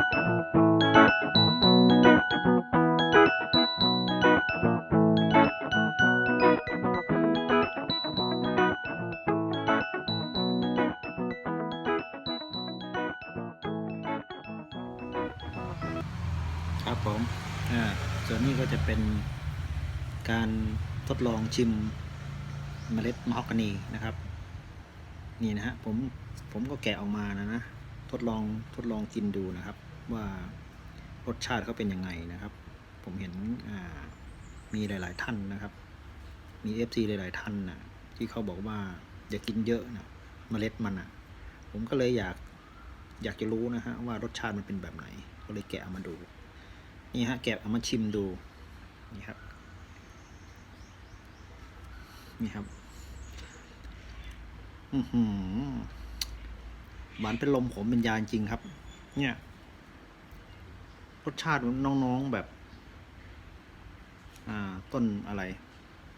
ครับผมอ่าส่วนนี้ก็จะเป็นการทดลองชิมเมล็ดมะฮอกกานีนะครับ นี่นะฮะผมผมก็แกะออกมานะนะ ทดลองทดลองกินดูนะครับ ว่ารสชาติเขาเป็นยังไงนะครับ ผมเห็นอ่ามีหลาย ๆ ท่านนะครับ มีเอฟซีหลาย ๆ ท่านนะที่เขาบอกว่าอย่ากินเยอะนะเมล็ดมันอะผมก็เลยอยากอยากจะรู้นะฮะว่ารสชาติมันเป็นแบบไหน ก็เลยแกะเอามาดู นี่ฮะแกะเอามาชิมดูนี่ครับนี่ครับอือหือหวานเป็นลมผมเป็นยาจริงครับ เนี่ย รสชาติน้องๆแบบ อ่า ต้นอะไร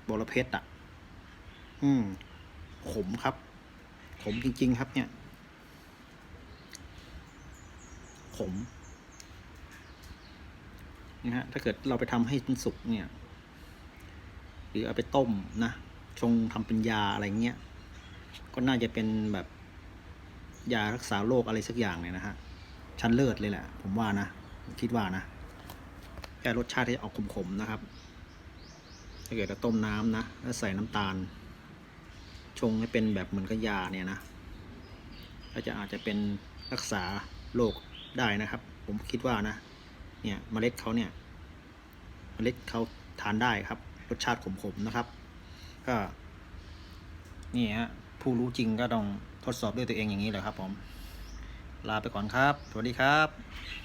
บอระเพ็ดอะ อืม ขมครับ ขมจริง ๆ ครับ เนี่ย ขมนะฮะถ้าเกิดเราไปทำให้มันสุกเนี่ย หรือเอาไปต้มนะชงทำเป็นยาอะไรเงี้ย ก็น่าจะเป็นแบบยารักษาโรคอะไรสักอย่างเนี่ยนะฮะ ชั้นเลิศเลยแหละ ผมว่านะ คิดว่านะแค่รสชาติที่ออกขมๆนะครับ ถ้าเกิดเราต้มน้ำนะ แล้วใส่น้ำตาล ชงให้เป็นแบบเหมือนกับยาเนี่ยนะก็จะอาจจะเป็นรักษาโรคได้นะครับ ผมคิดว่านะ เนี่ยเมล็ดเขาเนี่ยเมล็ดเขาทานได้ครับ รสชาติขมๆนะครับ ก็นี่ฮะผู้รู้จริงก็ต้องทดสอบด้วยตัวเองอย่างนี้แหละครับผม ลาไปก่อนครับ สวัสดีครับ